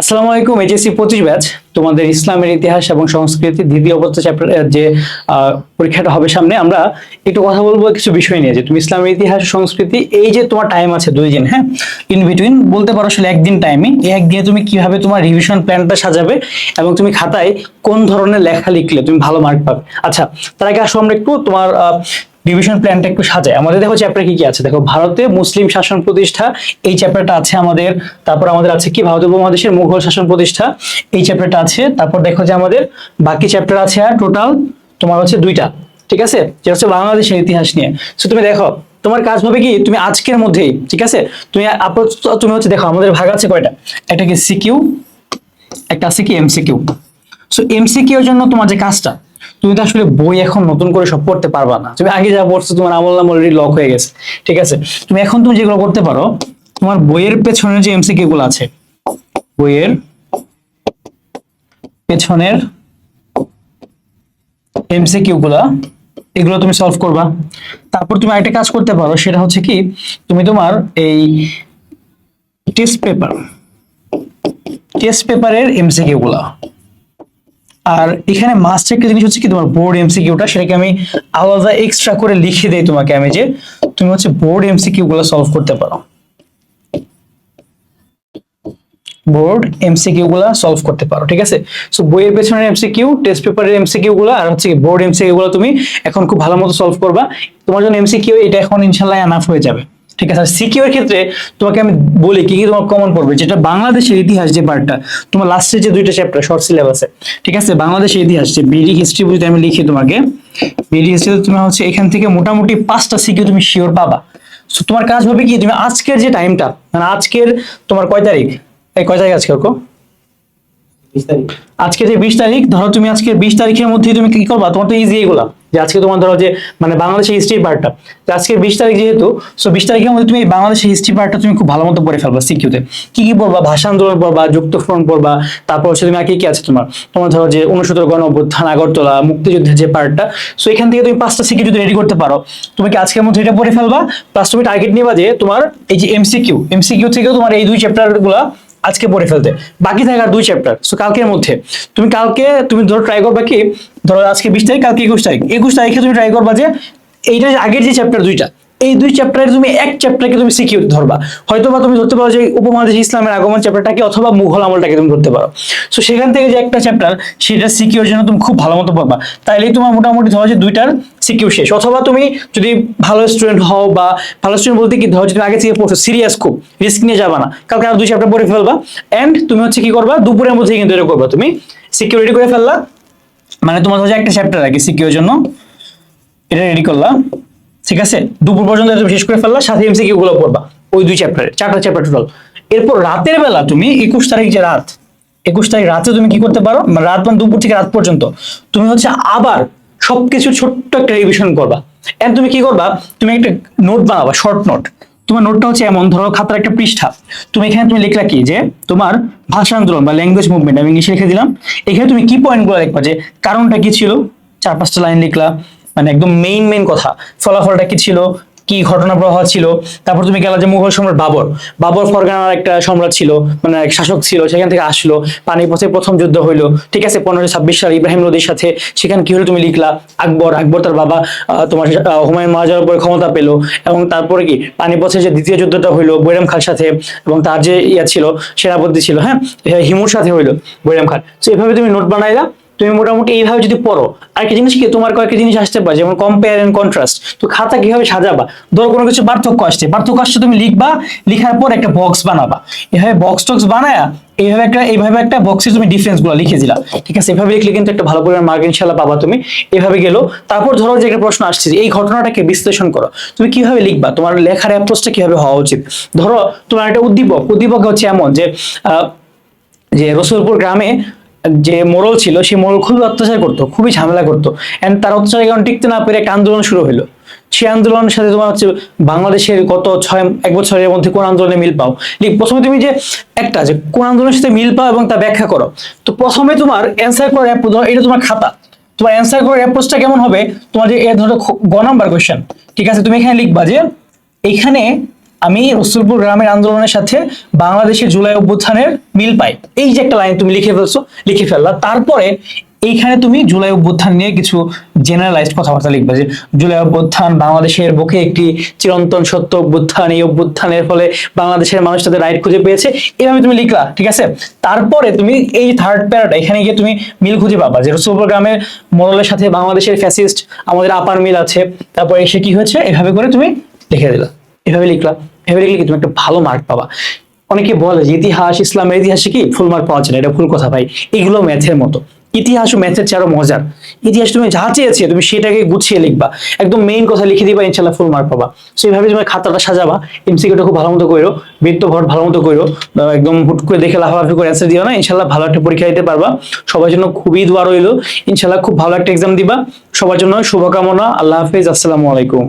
আসসালামু আলাইকুম এইচএসসি পঁচিশ ব্যাচ, তোমাদের ইসলামের ইতিহাস এবং সংস্কৃতি দ্বিতীয় অবস্থা চ্যাপ্টার যে পরীক্ষাটা হবে সামনে, আমরা একটু কথা বলব কিছু বিষয় নিয়ে, যে তুমি ইসলামের ইতিহাস সংস্কৃতি, এই যে তোমার টাইম আছে দুই দিন হ্যাঁ? ইন বিটুইন বলতে পারো আসলে একদিন টাইমে এই একদিনে তুমি কীভাবে তোমার রিভিশন প্ল্যানটা সাজাবে এবং তুমি খাতায় কোন ধরনের লেখা লিখলে তুমি ভালো মার্ক পাবে। আচ্ছা তার আগে আসো আমরা একটু তোমার রিভিশন প্ল্যানটা একটু সাজাই। আমাদের দেখো চ্যাপ্টার কি কি আছে? দেখো, ভারতে মুসলিম শাসন প্রতিষ্ঠা, এই চ্যাপ্টারটা আছে আমাদের, তারপর আমাদের আছে কি? ভারত উপমহাদেশের মুঘল শাসন প্রতিষ্ঠা, এই চ্যাপ্টারটা আছে। তারপর দেখো যে আমাদের বাকি চ্যাপ্টার আছে আর টোটাল তোমার হচ্ছে দুইটা, ঠিক আছে? যেটা হচ্ছে বাংলাদেশের ইতিহাস নিয়ে। সো তুমি দেখো, তোমার কাজ হবে কি? তুমি আজকের মধ্যেই, ঠিক আছে? তুমি আপাতত তুমি হচ্ছে দেখো, আমাদের ভাগ আছে কয়টা? একটা কি সিকিউ একটা আছে কি এমসিকিউ সো এমসিকিউ এর জন্য তোমার যে কাজটা তুমি তো আসলে বই এখন নতুন করে সব পড়তে পারবা না। তুমি আগে যা পড়ছো তোমার আমল নাম অলরেডি লক হয়ে গেছে, ঠিক আছে? তুমি এখন তুমি যেগুলো করতে পারো, তোমার বইয়ের পেছনে যে এমসিকিউ গুলো আছে, বইয়ের পেছনেরগুলা, এগুলো তুমি সলভ করবা। তারপর তুমি আরেকটা কাজ করতে পারো, সেটা হচ্ছে কি, তুমি তোমার এই টেস্ট পেপার টেস্ট পেপারের এমসিকিউ গুলা আর এখানে মাস্ট একটা জিনিস হচ্ছে কি তোমার বোর্ড এমসিকিউটা সেটাকে আমি আলাদা এক্সট্রা করে লিখে দেই তোমাকে আমি যে তুমি হচ্ছে বোর্ড এমসিকিউ গুলো সলভ করতে পারো। বোর্ড এমসিকিউ গুলা সলভ করতে পারো, ঠিক আছে? সো বইয়ের পেছনের এমসিকিউ টেস্ট পেপারের এমসিকিউ গুলো, আর হচ্ছে বোর্ড এমসিকিউ গুলো তুমি এখন খুব ভালো মতো সলভ করবা। তোমার জন্য এমসিকিউ এটা এখন ইনশাল্লাহ এনাফ হয়ে যাবে। ঠিক আছে? আর সিকিউ এর ক্ষেত্রে তোমাকে আমি বলি কি কি তোমার কমন পড়বে? যেটা বাংলাদেশের ইতিহাস যে পার্টটা তোমার লাস্টে যে দুইটা চ্যাপ্টার শর্ট সিলেবাসে ঠিক আছে? বাংলাদেশের ইতিহাস যে বিডি হিস্ট্রি বুঝতে আমি লিখি তোমাকে। বিডি হিস্ট্রি তুমি হচ্ছে এখান থেকে মোটামুটি পাঁচটা সিকিউ তুমি শিওর পাবা। সো তোমার কাজ হবে কি? তুমি আজকের যে টাইমটা মানে আজকের তোমার কয় তারিখ? এই কয় তারিখ আজকে ওরকম আজকে যে বিশ তারিখ, ধরো তুমি আজকে বিশ তারিখের মধ্যে তুমি কি করবা? তোমার তো ইজি যে আজকে তোমার ধরো যে মানে বাংলাদেশের হিস্ট্রি পার্টটা আজকে বিশ তারিখ যেহেতু সো বিশ তারিখের মধ্যে তুমি বাংলাদেশের হিস্ট্রি পার্টটা তুমি খুব ভালো মতো পড়ে ফেলবা সিকিউতে কি কি পড়বা? ভাষা আন্দোলন পড়বা পড়বা, তারপর হচ্ছে তুমি কি কি আছে তোমার? তোমার ধরো যে উনসত্তর গণ অভ্যুত্থান, আগরতলা, মুক্তিযুদ্ধের যে পার্টটা সো এখান থেকে তুমি পাঁচটা সিকিউ যদি রেডি করতে পারো, তুমি কি আজকের মধ্যে এটা পড়ে ফেলবা? প্লাস তুমি টার্গেট নিবা যে তোমার এই যে এমসিকিউ এমসিকিউ থেকেও তোমার এই দুই চ্যাপ্টারগুলা আজকে পড়ে ফেলতে। বাকি থাকে আর দুই চ্যাপ্টার সো কালকের মধ্যে। তুমি কালকে, তুমি ধরো ট্রাই করবা কি, ধরো আজকে বিশ তারিখ, কালকে একুশ তারিখ। একুশ তারিখে তুমি ট্রাই করবা যে, এইটা আগের যে চ্যাপ্টার দুইটা এই দুই চ্যাপ্টারে তুমি, এক চ্যাপ্টারকে তুমি সিকিউর ধরবা। হয়তো বা তুমি ধরতে পারো যে উপমহাদেশ ইসলামের আগমন চ্যাপ্টারটাকে অথবা মুঘল আমলটাকে তুমি ধরতে পারো। সো সেখান থেকে যে একটা চ্যাপ্টার সেটা সিকিউর জন্য তুমি খুব ভালো মতো পাবা। তাইলেই তোমার মোটামুটি ধরো যে দুইটার সিকিউর শেষ। অথবা তুমি যদি ভালো স্টুডেন্ট হও বা ভালো স্টুডেন্ট বলতে কি, ধরো যদি আগে থেকে পড়ছো সিরিয়াস খুব রিস্ক নিয়ে যাবা না। কালকে আর দুই চ্যাপ্টার পড়ে ফেলবা। এন্ড তুমি হচ্ছে কি করবা, দুপুরের মধ্যে কিন্তু এটা করবা। তুমি সিকিউরিটি করে ফেললা। মানে তোমার হচ্ছে একটা চ্যাপ্টার আগে সিকিউর জন্য, এটা রেডি করলা। ঠিক আছে? দুপুর পর্যন্ত শেষ করে ফেললা, সাথে এমসিকিউ গুলো পড়বা ওই দুই চ্যাপ্টারে চারটা চ্যাপ্টার টোটাল এরপর রাতের বেলা তুমি একুশ তারিখ যে রাত, একুশ তারিখ রাতে তুমি কি করতে পারো? রাত মানে দুপুর থেকে রাত পর্যন্ত। তুমি হচ্ছে আবার সবকিছু ছোট্ট একটা রিভিশন করবা। এন্ড তুমি কি করবা? তুমি একটা নোট বানাবা শর্ট নোট তোমার নোটটা হচ্ছে এমন, ধরো খাতার একটা পৃষ্ঠা। তুমি এখানে তুমি লিখলা কি? যে তোমার ভাষা আন্দোলন বা ল্যাঙ্গুয়েজ মুভমেন্ট আমি ইংলিশে লিখে দিলাম। এখানে তুমি কি পয়েন্টগুলো লিখবা যে কারণটা কি ছিল? চার পাঁচটা লাইন লিখলা। মানে একদম মেইন মেইন কথা। ফলাফলটা কি ছিল? কি ঘটনা প্রবাহ ছিল? তারপর তুমি গেলা যে মুঘল সম্রাট বাবর। বাবর ফরগানার একটা সম্রাট ছিল মানে এক শাসক ছিল, সেখান থেকে আসলো। পানিপথে প্রথম যুদ্ধ হইল। ঠিক আছে, পনেরোশো ছাব্বিশ সাল ইব্রাহিম নদীর সাথে। সেখানে কি হলো তুমি লিখলা? আকবর আকবর তার বাবা তোমার হুমায়ুন মহাজার উপরে ক্ষমতা পেল। এবং তারপরে কি? পানিপথে যে দ্বিতীয় যুদ্ধটা হইল, বৈরাম খার সাথে, এবং তার যে ইয়া ছিল, সেনাপতি ছিল হ্যাঁ? হিমুর সাথে হইল বৈরাম খান তো এভাবে তুমি নোট বানাইলা। তুমি মোটামুটি এইভাবে যদি পড়ো আর কি জিনিস কি, তোমার কয়েকটা জিনিস আসতে পারে, যেমন কম্পেয়ার এন্ড কন্ট্রাস্ট তো খাতা কীভাবে সাজাবা? ধরো কোনো কিছু পার্থক্য আসছে পার্থক্য আসছে তুমি লিখবা, লিখার পর একটা বক্স বানাবা। এভাবে বক্স টক্স বানায়া, এইভাবে একটা এইভাবে একটা বক্সে তুমি ডিফারেন্সগুলো লিখে দিলা। ঠিক আছে? এভাবে লিখলে কিন্তু একটা ভালো পরিমাণ মার্ক ইনশাল্লাহ পাবা তুমি। এভাবে গেলো। তারপর ধরো যে একটা প্রশ্ন আসছে, এই ঘটনাটাকে বিশ্লেষণ করো। তুমি কীভাবে লিখবা? তোমার লেখার অ্যাপ্রোচটা কীভাবে হওয়া উচিত? ধরো তোমার একটা উদ্দীপক উদ্দীপক হচ্ছে এমন যে যে রসুলপুর গ্রামে যে মোড়ল ছিল সেই মোড়ল খুবই অত্যাচার করতো, খুবই ঝামেলা করতো। এন্ড তার অত্যাচার কারণ টিকতে না পেরে একটা আন্দোলন শুরু হলো সেই আন্দোলনের সাথে তোমার হচ্ছে বাংলাদেশের গত ছয়, এক বছরের মধ্যে কোন আন্দোলনে মিল পাও? প্রথমে তুমি যে একটা, যে কোন আন্দোলনের সাথে মিল পাও এবং তা ব্যাখ্যা করো। তো প্রথমে তোমার অ্যান্সার করার এটা তোমার খাতা। তোমার অ্যান্সার করার অ্যাপ্রোচটা কেমন হবে? তোমার যে, এ ধরো গ নাম্বার কোয়েশ্চেন ঠিক আছে, তুমি এখানে লিখবা যে, এখানে আমি রসুলপুর গ্রামের আন্দোলনের সাথে বাংলাদেশের জুলাই অভ্যুত্থানের মিল পাই। এই যে একটা লাইন তুমি লিখে ফেলছো, লিখে ফেললা। তারপরে এইখানে তুমি জুলাই অভ্যুত্থান নিয়ে কিছু জেনারেলাইজড কথাবার্তা লিখবে যে জুলাই অভ্যুত্থান বাংলাদেশের বুকে একটি চিরন্তন সত্য অভ্যুত্থান, এই অভ্যুত্থানের ফলে বাংলাদেশের মানুষ তাদের রাইট খুঁজে পেয়েছে। এভাবে তুমি লিখলা, ঠিক আছে? তারপরে তুমি এই থার্ড প্যারাটা এখানে গিয়ে তুমি মিল খুঁজে পাবা যে রসুলপুর গ্রামের মোড়লের সাথে বাংলাদেশের ফ্যাসিস্ট আমাদের আপার মিল আছে। তারপরে এসে কি হয়েছে? এভাবে করে তুমি লিখে দিলা। এভাবে লিখলা, এভাবে লিখলে তুমি একটা ভালো মার্ক পাবা। অনেকে বলে যে ইতিহাস, ইসলামের ইতিহাসে কি ফুল মার্ক পাওয়া যায় এটা ভুল কথা ভাই। এগুলো ম্যাথের মতো। ইতিহাস ও ম্যাথের চেয়ে আরও মজার। ইতিহাস তুমি যা চেয়েছে, তুমি সেটাকে গুছিয়ে লিখবা। একদম মেইন কথা লিখে দিবা ইনশাল্লাহ ফুল মার্ক পাবা। সো এইভাবে তুমি খাতাটা সাজাবা এমসিকিউটা খুব ভালো মতো করো বৃত্ত ভর ভালো মতো করো একদম হুট করে দেখে লাফালাফি করে অ্যান্সার দিও না ইনশাল্লাহ ভালো একটা পরীক্ষা দিতে পারবা। সবার জন্য খুবই দোয়া রইল। ইনশাল্লাহ খুব ভালো একটা এক্সাম দিবা। সবার জন্য শুভকামনা, আল্লাহ হাফিজ, আসসালামু আলাইকুম।